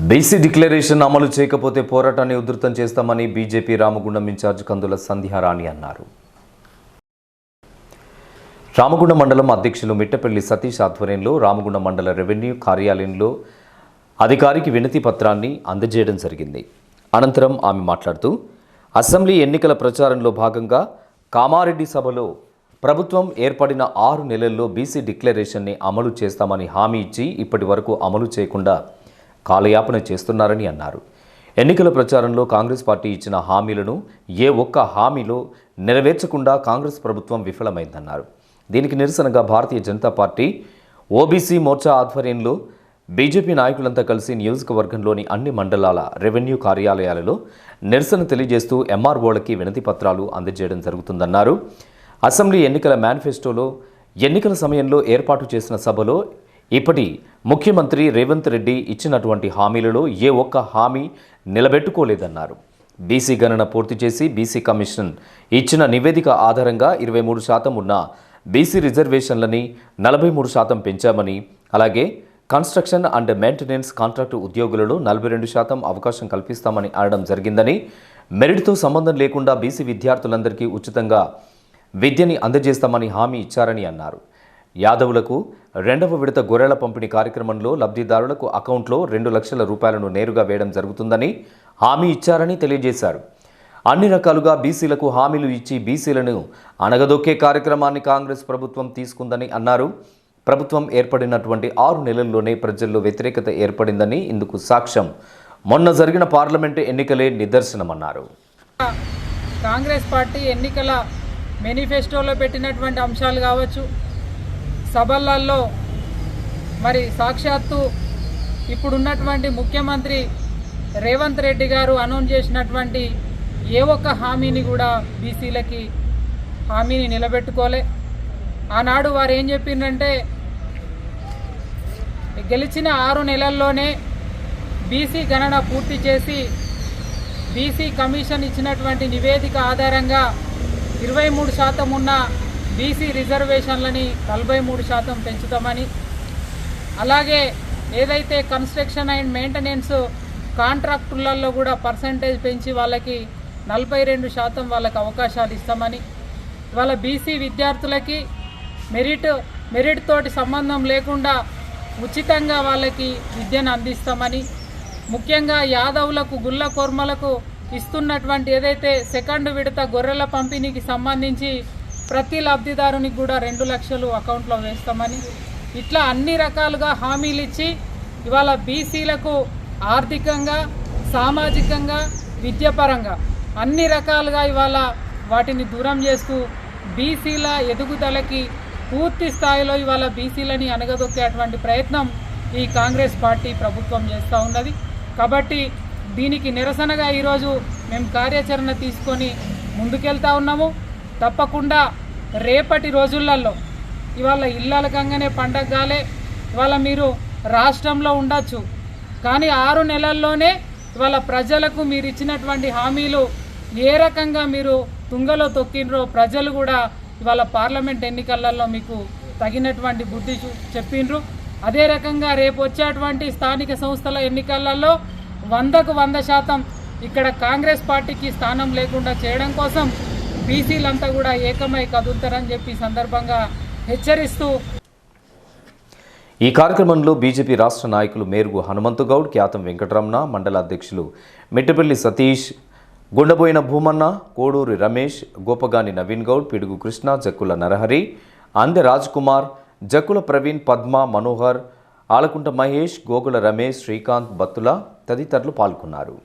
BC declaration అమలు చేయకపోతే పోరాటాన్ని ఉధృతం చేస్తామని BJP Ramagundam in charge Kandula Sandhyarani అన్నారు. రామగుండం మండలం అధ్యక్షులు మిట్టపల్లి సతీష్ ఆధ్వర్యంలో రామగుండం మండల రెవెన్యూ కార్యాలయంలో అధికారికి వినతి పత్రాన్ని అందజేయడం జరిగింది. అనంతరం ఆమె మాట్లాడుతూ అసెంబ్లీ ఎన్నికల ప్రచారంలో భాగంగా కామారెడ్డి సభలో ప్రభుత్వం ఏర్పడిన ఆరు నెలల్లో బీసీ డిక్లరేషన్ని అమలు చేస్తామని హామీ ఇచ్చి ఇప్పటి వరకు అమలు చేయకుండా కాలయాపన చేస్తున్నారని అన్నారు. ఎన్నికల ప్రచారంలో కాంగ్రెస్ పార్టీ ఇచ్చిన హామీలను ఏ ఒక్క హామీలో నెరవేర్చకుండా కాంగ్రెస్ ప్రభుత్వం విఫలమైందన్నారు. దీనికి నిరసనగా భారతీయ జనతా పార్టీ ఓబీసీ మోర్చా ఆధ్వర్యంలో బీజేపీ నాయకులంతా కలిసి నియోజకవర్గంలోని అన్ని మండలాల రెవెన్యూ కార్యాలయాలలో నిరసన తెలియజేస్తూ ఎంఆర్ఓలకి వినతి పత్రాలు అందజేయడం జరుగుతుందన్నారు. అసెంబ్లీ ఎన్నికల మేనిఫెస్టోలో ఎన్నికల సమయంలో ఏర్పాటు చేసిన సభలో ఇప్పటి ముఖ్యమంత్రి రేవంత్ రెడ్డి ఇచ్చినటువంటి హామీలలో ఏ ఒక్క హామీ నిలబెట్టుకోలేదన్నారు. బీసీ గణన పూర్తి చేసి బీసీ కమిషన్ ఇచ్చిన నివేదిక ఆధారంగా ఇరవై మూడు శాతం ఉన్న బీసీ రిజర్వేషన్లని నలభై మూడు శాతం పెంచామని అలాగే కన్స్ట్రక్షన్ అండ్ మెయింటెనెన్స్ కాంట్రాక్టు ఉద్యోగులలో నలభై రెండు శాతం అవకాశం కల్పిస్తామని అనడం జరిగిందని మెరిట్తో సంబంధం లేకుండా బీసీ విద్యార్థులందరికీ ఉచితంగా విద్యని అందజేస్తామని హామీ ఇచ్చారని అన్నారు. యాదవులకు రెండవ విడత గొర్రెల పంపిణీ కార్యక్రమంలో లబ్ధిదారులకు అకౌంట్లో రెండు లక్షల రూపాయలను నేరుగా వేయడం జరుగుతుందని హామీ ఇచ్చారని తెలియజేశారు. అన్ని రకాలుగా బీసీలకు హామీలు ఇచ్చి బీసీలను అణగదొక్కే కార్యక్రమాన్ని కాంగ్రెస్ ప్రభుత్వం తీసుకుందని అన్నారు. ప్రభుత్వం ఏర్పడినటువంటి ఆరు నెలల్లోనే ప్రజల్లో వ్యతిరేకత ఏర్పడిందని ఇందుకు సాక్ష్యం. మొన్న జరిగిన పార్లమెంటు ఎన్నికలే నిదర్శనమన్నారు. కాంగ్రెస్ పార్టీ ఎన్నికల మేనిఫెస్టోలో పెట్టినటువంటి అంశాలు కావచ్చు సభలలో మరి సాక్షాత్తు ఇప్పుడున్నటువంటి ముఖ్యమంత్రి రేవంత్ రెడ్డి గారు అనౌన్స్ చేసినటువంటి ఏ ఒక్క హామీని కూడా బీసీలకి హామీని నిలబెట్టుకోలే. ఆనాడు వారు ఏం చెప్పిందంటే గెలిచిన ఆరు నెలల్లోనే బీసీ గణన పూర్తి చేసి బీసీ కమిషన్ ఇచ్చినటువంటి నివేదిక ఆధారంగా ఇరవై మూడు శాతం ఉన్న బీసీ రిజర్వేషన్లని నలభై మూడు శాతం పెంచుతామని. అలాగే ఏదైతే కన్స్ట్రక్షన్ అండ్ మెయింటెనెన్స్ కాంట్రాక్టులలో కూడా పర్సంటేజ్ పెంచి వాళ్ళకి నలభై రెండు శాతం వాళ్ళకి అవకాశాలు ఇస్తామని. వాళ్ళ బీసీ విద్యార్థులకి మెరిట్ మెరిట్ తోటి సంబంధం లేకుండా ఉచితంగా వాళ్ళకి విద్యను అందిస్తామని. ముఖ్యంగా యాదవులకు గుల్ల కోర్మలకు ఇస్తున్నటువంటి ఏదైతే సెకండ్ విడత గొర్రెల పంపిణీకి సంబంధించి ప్రతి లబ్ధిదారునికి కూడా రెండు లక్షలు అకౌంట్లో వేస్తామని ఇట్లా అన్ని రకాలుగా హామీలు ఇచ్చి ఇవాళ బీసీలకు ఆర్థికంగా సామాజికంగా విద్యాపరంగా అన్ని రకాలుగా ఇవాళ వాటిని దూరం చేస్తూ బీసీల ఎదుగుదలకి పూర్తి స్థాయిలో ఇవాళ బీసీలని అనగదొక్కేటువంటి ప్రయత్నం ఈ కాంగ్రెస్ పార్టీ ప్రభుత్వం చేస్తూ ఉన్నది. కాబట్టి దీనికి నిరసనగా ఈరోజు మేము కార్యాచరణ తీసుకొని ముందుకెళ్తా ఉన్నాము. తప్పకుండా రేపటి రోజులలో ఇవాళ ఇళ్ళలకంగానే పండగ కాలే ఇవాళ మీరు రాష్ట్రంలో ఉండొచ్చు. కానీ ఆరు నెలల్లోనే ఇవాళ ప్రజలకు మీరు ఇచ్చినటువంటి హామీలు ఏ రకంగా మీరు తుంగలో తొక్కినరో ప్రజలు కూడా ఇవాళ పార్లమెంట్ ఎన్నికలలో మీకు తగినటువంటి బుద్ధి చెప్పిండ్రు. అదే రకంగా రేపు వచ్చేటువంటి స్థానిక సంస్థల ఎన్నికలలో వందకు వంద శాతం ఇక్కడ కాంగ్రెస్ పార్టీకి స్థానం లేకుండా చేయడం కోసం బీసీలంతా కూడా ఏకమై కదులుతారని చెప్పి సందర్భంగా హెచ్చరిస్తూ ఈ కార్యక్రమంలో బీజేపీ రాష్ట్ర నాయకులు మేరుగు హనుమంతు గౌడ్ ఖ్యాతం వెంకటరమణ మండల అధ్యక్షులు మిట్టపల్లి సతీష్ గుండబోయిన భూమన్న కోడూరి రమేష్ గోపగాని నవీన్ గౌడ్ పిడుగు కృష్ణ జక్కుల నరహరి అందె రాజ్ కుమార్ జక్కుల ప్రవీణ్ పద్మ మనోహర్ ఆలకుంట మహేష్ గోగుల రమేష్ శ్రీకాంత్ బత్తుల తదితరులు పాల్గొన్నారు.